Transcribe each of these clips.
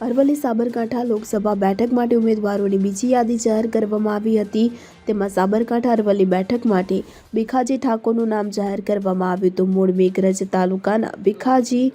અરવલ્લી સાબરકાંઠા લોકસભા બેઠક માટે ઉમેદવારોની બીજી યાદી જાહેર કરવામાં આવી હતી. તેમાં સાબરકાંઠા અરવલ્લી બેઠક માટે ભીખાજી ઠાકોરનું નામ જાહેર કરવામાં આવ્યું હતું. મૂળ મેઘરજ તાલુકાના ભીખાજી,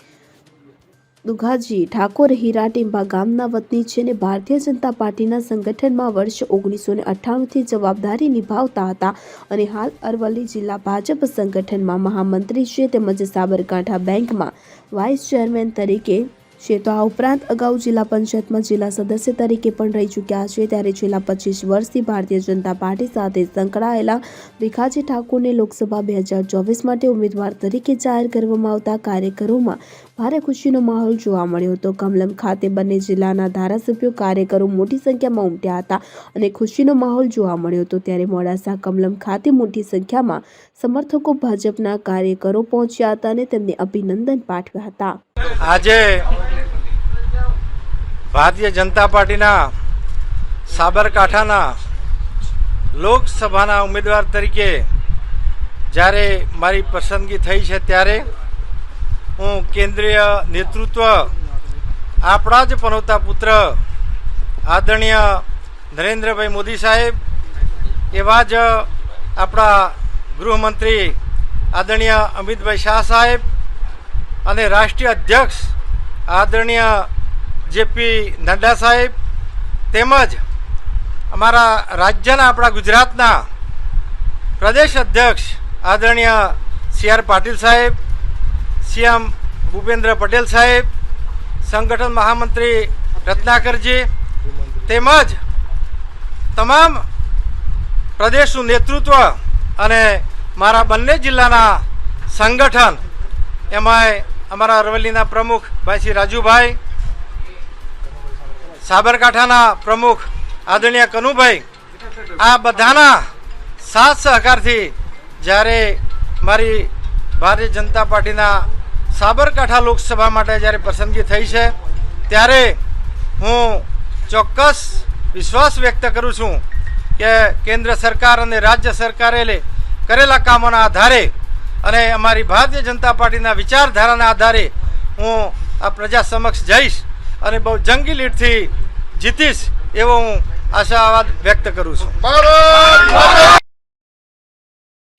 દુઘાજી ઠાકોર હીરાટીંબા ગામના વતની છે અને ભારતીય જનતા પાર્ટીના સંગઠનમાં વર્ષ ઓગણીસો ને અઠ્ઠાણુંથી જવાબદારી નિભાવતા હતા અને હાલ અરવલ્લી જિલ્લા ભાજપ સંગઠનમાં મહામંત્રી છે તેમજ સાબરકાંઠા બેંકમાં વાઇસ ચેરમેન તરીકે છે. તો આ ઉપરાંત અગાઉ જિલ્લા પંચાયતમાં જિલ્લા સદસ્ય તરીકે પણ રહી ચૂક્યા છે. ત્યારે છેલ્લા પચીસ વર્ષથી ભારતીય જનતા પાર્ટી સાથે સંકળાયેલા ભીખાજી ઠાકોરને લોકસભા બે હજાર ચોવીસ માટે ઉમેદવાર તરીકે જાહેર કરવામાં આવતા કાર્યકરોમાં ભારે ખુશીનો માહોલ જોવા મળ્યો હતો. કમલમ ખાતે બંને જિલ્લાના ધારાસભ્યો, કાર્યકરો મોટી સંખ્યામાં ઉમટ્યા હતા અને ખુશીનો માહોલ જોવા મળ્યો હતો. ત્યારે મોડાસા કમલમ ખાતે મોટી સંખ્યામાં સમર્થકો ભાજપના કાર્યકરો પહોંચ્યા હતા અને તેમને અભિનંદન પાઠવ્યા હતા. આજે ભારતીય જનતા પાર્ટીના સાબરકાંઠાના લોકસભાના ઉમેદવાર તરીકે જ્યારે મારી પસંદગી થઈ છે ત્યારે હું કેન્દ્રીય નેતૃત્વ આપણા જ પનોતા પુત્ર આદરણીય નરેન્દ્રભાઈ મોદી સાહેબ, એવા જ આપણા ગૃહમંત્રી આદરણીય અમિતભાઈ શાહ સાહેબ અને રાષ્ટ્રીય અધ્યક્ષ આદરણીય જેપી નડ્ડા સાહેબ, તેમજ અમારા રાજ્યના આપણા ગુજરાતના પ્રદેશ અધ્યક્ષ આદરણીય સી આર પાટીલ સાહેબ સીએમ ભૂપેન્દ્ર પટેલ સાહેબ, સંગઠન મહામંત્રી રત્નાકરજી તેમજ તમામ પ્રદેશનું નેતૃત્વ અને મારા બંને જિલ્લાના સંગઠન, એમાંય અમારા અરવલ્લીના પ્રમુખ ભાઈ શ્રી રાજુભાઈ, સાબરકાંઠાના પ્રમુખ આદરણીય કનુભાઈ, આ બધાના સાથ સહકારથી જ્યારે મારી ભારતીય જનતા પાર્ટીના સાબરકાંઠા લોકસભા માટે જ્યારે પસંદગી થઈ છે, ત્યારે હું ચોક્કસ વિશ્વાસ વ્યક્ત કરું છું કે કેન્દ્ર સરકાર અને રાજ્ય સરકારે કરેલા કામોના આધારે અને અમારી ભારતીય જનતા પાર્ટીના વિચારધારાના આધારે હું આ પ્રજા સમક્ષ જઈશ અને બહુ જંગી લીડથી જીતીશ એવો હું આશાવાદ વ્યક્ત કરું છું.